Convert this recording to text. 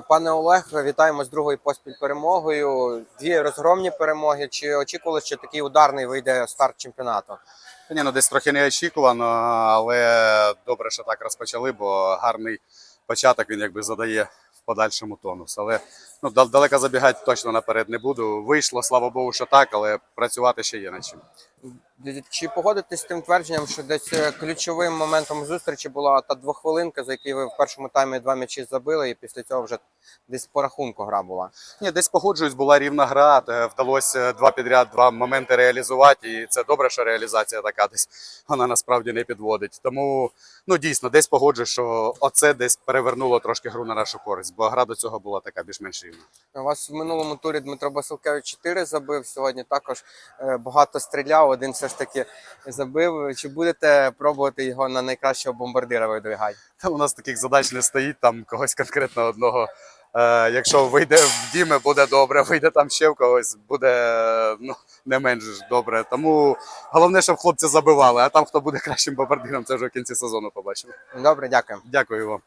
Пане Олег, вітаємо з другою поспіль перемогою. Дві розгромні перемоги. Чи очікували, що такий ударний вийде старт чемпіонату? Ні, ну десь трохи неочікувано, але добре, що так розпочали, бо гарний початок він якби задає в подальшому тонус. Але ну, далеко забігати точно наперед не буду. Вийшло, слава Богу, що так, але працювати ще є над чим. Чи погодитесь з тим твердженням, що десь е, ключовим моментом зустрічі була та двохвилинка, за якій ви в першому таймі два м'ячі забили, і після цього вже десь по рахунку гра була? Ні, десь погоджуюсь, була рівна гра. е, Вдалося два підряд, два моменти реалізувати. І це добре, що реалізація така десь вона насправді не підводить. Тому ну дійсно десь погоджуюсь, що оце десь перевернуло трошки гру на нашу користь, бо гра до цього була така більш-менш рівна. У вас в минулому турі Дмитро Басилкевич 4 забив. Сьогодні також е, багато стріляв. Один все ж таки забив. Чи будете пробувати його на найкращого бомбардира видвигати? Та у нас таких задач не стоїть, там когось конкретно одного. Е, якщо вийде в Діми, буде добре, вийде там ще в когось, буде ну, не менш добре. Тому головне, щоб хлопці забивали, а там хто буде кращим бомбардиром, це вже в кінці сезону побачимо. Добре, дякую. Дякую вам.